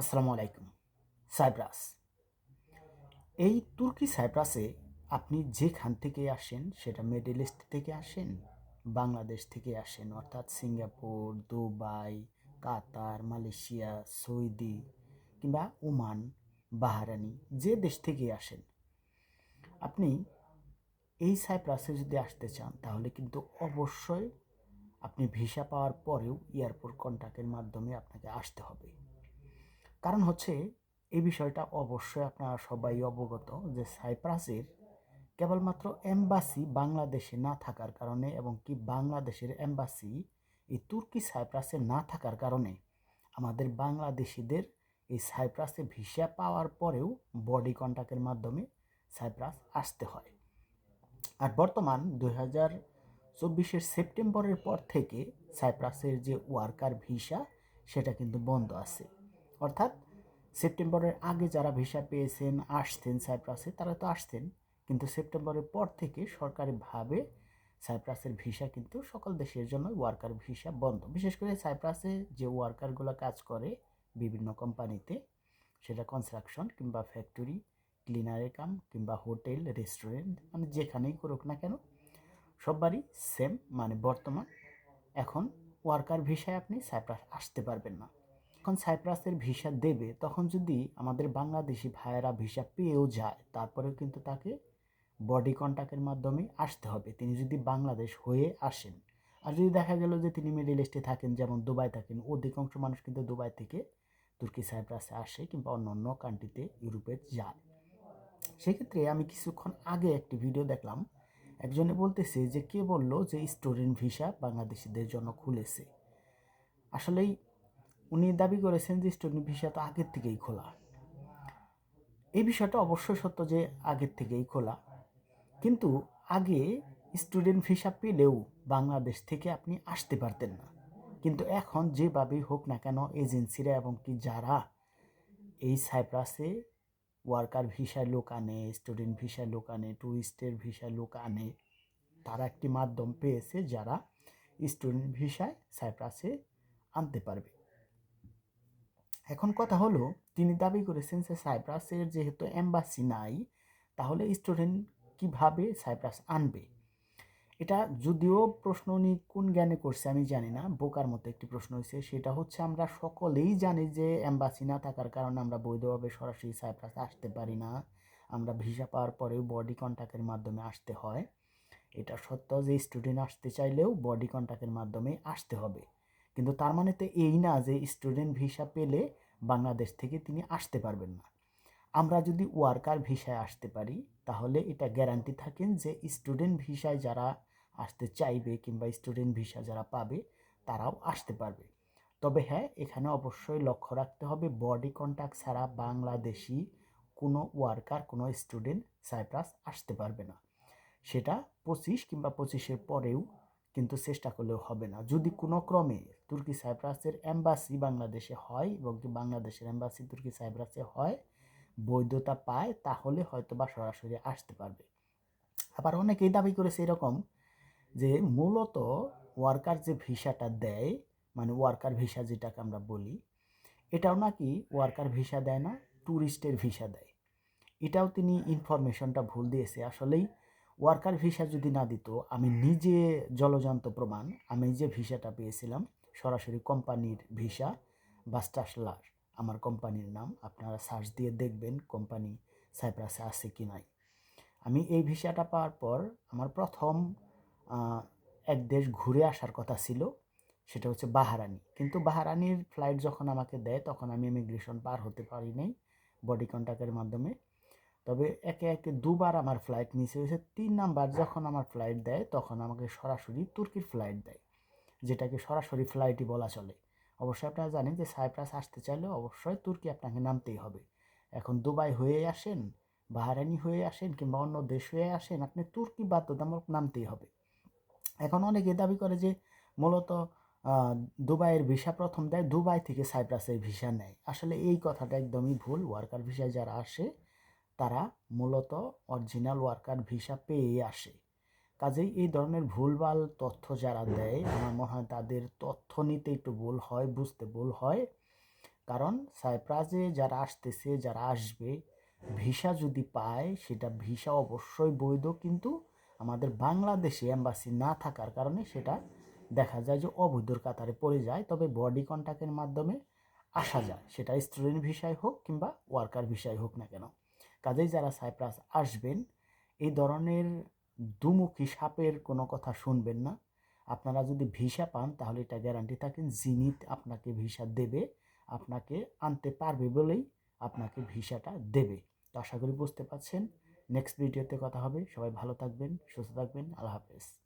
আসসালামু আলাইকুম। সাইপ্রাস। এই তুর্কি সাইপ্রাসে আপনি যেখান থেকে আসেন, সেটা মিডল ইস্ট থেকে আসেন, বাংলাদেশ থেকে আসেন, অর্থাৎ Singapore, Dubai, Qatar, Malaysia, Saudi কিংবা ওমান বাহারানি যে দেশ থেকে আসেন। আপনি এই সাইপ্রাসে যদি আসতে চান, তাহলে কিন্তু অবশ্যই আপনি ভিসা পাওয়ার পরেও এয়ারপোর্ট কন্ট্যাক্টের মাধ্যমে আপনাকে আসতে হবে। কারণ হচ্ছে এই বিষয়টা অবশ্যই আপনারা সবাই অবগত যে সাইপ্রাসের কেবলমাত্র এম্বাসি বাংলাদেশে না থাকার কারণে এবং কি বাংলাদেশের এম্বাসি এই তুর্কি সাইপ্রাসে না থাকার কারণে আমাদের বাংলাদেশিদের এই সাইপ্রাসে ভিসা পাওয়ার পরেও বডি কন্ট্যাক্টের মাধ্যমে সাইপ্রাস আসতে হয়। আর বর্তমান দুই হাজার চব্বিশের সেপ্টেম্বরের পর থেকে সাইপ্রাসের যে ওয়ার্কার ভিসা সেটা কিন্তু বন্ধ আছে। অর্থাৎ সেপ্টেম্বরের আগে যারা ভিসা পেয়েছেন আসতেন সাইপ্রাসে, তারা তো আসতেন কিন্তু সেপ্টেম্বরের পর থেকে সরকারিভাবে সাইপ্রাসের ভিসা কিন্তু সকল দেশের জন্য ওয়ার্কার ভিসা বন্ধ। বিশেষ করে সাইপ্রাসে যে ওয়ার্কারগুলো কাজ করে বিভিন্ন কোম্পানিতে, সেটা কনস্ট্রাকশন কিংবা ফ্যাক্টরি ক্লিনারের কাম কিংবা হোটেল, রেস্টুরেন্ট মানে যেখানেই করুক না কেন, সববারই সেম মানে বর্তমান। এখন ওয়ার্কার ভিসায় আপনি সাইপ্রাস আসতে পারবেন না। যখন সাইপ্রাসের ভিসা দেবে, তখন যদি আমাদের বাংলাদেশি ভাইয়েরা ভিসা পেয়েও যায়, তারপরেও কিন্তু তাকে বডি কন্ট্যাক্টের মাধ্যমে আসতে হবে। তিনি যদি বাংলাদেশ হয়ে আসেন, আর যদি দেখা গেল যে তিনি মিডিল ইস্টে থাকেন, যেমন দুবাই থাকেন, অধিকাংশ মানুষ কিন্তু দুবাই থেকে তুর্কি সাইপ্রাসে আসে কিংবা অন্য অন্য কান্ট্রিতে ইউরোপে যায়। সেক্ষেত্রে আমি কিছুক্ষণ আগে একটি ভিডিও দেখলাম, একজনে বলতেছে যে কে বলল যে স্টুডেন্ট ভিসা বাংলাদেশিদের জন্য খুলেছে। আসলেই উনি দাবি করেছেন যে স্টুডেন্ট ভিসা তো আগের থেকেই খোলা। এই বিষয়টা অবশ্যই সত্য যে আগের থেকেই খোলা। কিন্তু আগে স্টুডেন্ট ভিসা পেলেও বাংলাদেশ থেকে আপনি আসতে পারতেন না। কিন্তু এখন যেভাবেই হোক না কেন এজেন্সিরা এবং কি যারা এই সাইপ্রাসে ওয়ার্কার ভিসায় লোক আনে স্টুডেন্ট ভিসায় লোক আনে ট্যুরিস্টের ভিসায় লোক আনে, তারা একটি মাধ্যম পেয়েছে যারা স্টুডেন্ট ভিসায় সাইপ্রাসে আনতে পারবে। এখন কথা হলো, তিনি দাবি করেছেন যে সাইপ্রাসের যেহেতু এম্বাসি নাই, তাহলে স্টুডেন্ট কীভাবে সাইপ্রাস আনবে? এটা যদিও প্রশ্ন উনি কোন জ্ঞানে করছে আমি জানি না, বোকার মতো একটি প্রশ্ন হয়েছে। সেটা হচ্ছে আমরা সকলেই জানি যে অ্যাম্বাসি না থাকার কারণে আমরা বৈধভাবে সরাসরি সাইপ্রাস আসতে পারি না। আমরা ভিসা পাওয়ার পরেও বডি কন্ট্যাক্টের মাধ্যমে আসতে হয়। এটা সত্য যে স্টুডেন্ট আসতে চাইলেও বডি কন্ট্যাক্টের মাধ্যমে আসতে হবে। কিন্তু তার মানে তো এই না যে স্টুডেন্ট ভিসা পেলে বাংলাদেশ থেকে তিনি আসতে পারবেন না। আমরা যদি ওয়ার্কার ভিসায় আসতে পারি, তাহলে এটা গ্যারান্টি থাকেন যে স্টুডেন্ট ভিসায় যারা আসতে চাইবে কিংবা স্টুডেন্ট ভিসা যারা পাবে, তারাও আসতে পারবে। তবে হ্যাঁ এখানে অবশ্যই লক্ষ্য রাখতে হবে বডি কন্ট্যাক্ট ছাড়া বাংলাদেশি কোনো ওয়ার্কার কোনো স্টুডেন্ট সাইপ্রাস আসতে পারবে না। সেটা পঁচিশ কিংবা পঁচিশের পরেও কিন্তু চেষ্টা করলেও হবে না। যদি কোনো ক্রমে তুর্কি সাইপ্রাসের এম্বাসি বাংলাদেশে হয় এবং কি বাংলাদেশের এম্বাসি তুর্কি সাইপ্রাসে হয়, বৈধতা পায়, তাহলে হয়তো বা সরাসরি আসতে পারবে। আবার অনেকেই দাবি করেছে এরকম যে মূলত ওয়ার্কার যে ভিসাটা দেয় মানে ওয়ার্কার ভিসা যেটাকে আমরা বলি, এটাও নাকি ওয়ার্কার ভিসা দেয় না ট্যুরিস্টের ভিসা দেয়। এটাও তিনি ইনফরমেশনটা ভুল দিয়েছে। আসলেই ওয়ার্কার ভিসা যদি না দিত, আমি নিজে জলজান্ত প্রমাণ, আমি যে ভিসাটা পেয়েছিলাম, সরাসরি কোম্পানির ভিসা বাস্টাসলার আমার কোম্পানির নাম, আপনারা সার্চ দিয়ে দেখবেন কোম্পানি সাইপ্রাসে আছে কি নাই। আমি এই ভিসাটা পাওয়ার পর আমার প্রথম এক দেশ ঘুরে আসার কথা ছিল, সেটা হচ্ছে বাহারানি। কিন্তু বাহারানির ফ্লাইট যখন আমাকে দেয়, তখন আমি ইমিগ্রেশন পার হতে পারি নাই বডি কন্ট্যাক্টের মাধ্যমে। তবে একে একে দুবার আমার ফ্লাইট মিস হয়েছে। তিন নাম্বার যখন আমার ফ্লাইট দেয়, তখন আমাকে সরাসরি তুর্কির ফ্লাইট দেয়, যেটাকে সরাসরি ফ্লাইটই বলা চলে। অবশ্যই আপনারা জানেন যে সাইপ্রাস আসতে চাইলে অবশ্যই তুর্কি আপনাকে নামতেই হবে। এখন দুবাই হয়ে আসেন বাহারানি হয়ে আসেন কিংবা অন্য দেশ হয়ে আসেন, আপনি তুর্কি বাধ্যতামূলক নামতেই হবে। এখন অনেকে দাবি করে যে মূলত দুবাইয়ের ভিসা প্রথম দেয়, দুবাই থেকে সাইপ্রাসের ভিসা নেয়। আসলে এই কথাটা একদমই ভুল। ওয়ার্কার ভিসায় যারা আসে তারা মূলত অরিজিনাল ওয়ার্কার ভিসা পেয়ে আসে। কাজেই এই ধরনের ভুলভাল তথ্য যারা দেয়, আমার মনে হয় তাদের তথ্য নিতে একটু ভুল হয়, বুঝতে ভুল হয়। কারণ সাইপ্রাসে যারা আসতেছে, যারা আসবে ভিসা যদি পায়, সেটা ভিসা অবশ্যই বৈধ, কিন্তু আমাদের বাংলাদেশে অ্যাম্বাসি না থাকার কারণে সেটা দেখা যায় যে অবৈধর কাতারে পড়ে যায়। তবে বডি কন্ট্যাক্টের মাধ্যমে আসা যায়। সেটা স্টুডেন্ট ভিসায় হোক কিংবা ওয়ার্কার ভিসায় হোক না কেন। কাজেই যারা সাইপ্রাস আসবেন, এই ধরনের দুমুখী সাপের কোনো কথা শুনবেন না। আপনারা যদি ভিসা পান, তাহলে এটা গ্যারান্টি থাকেন যিনি আপনাকে ভিসা দেবে, আপনাকে আনতে পারবে বলেই আপনাকে ভিসাটা দেবে। তো আশা করি বুঝতে পারছেন। নেক্সট ভিডিওতে কথা হবে। সবাই ভালো থাকবেন, সুস্থ থাকবেন। আল্লাহ হাফেজ।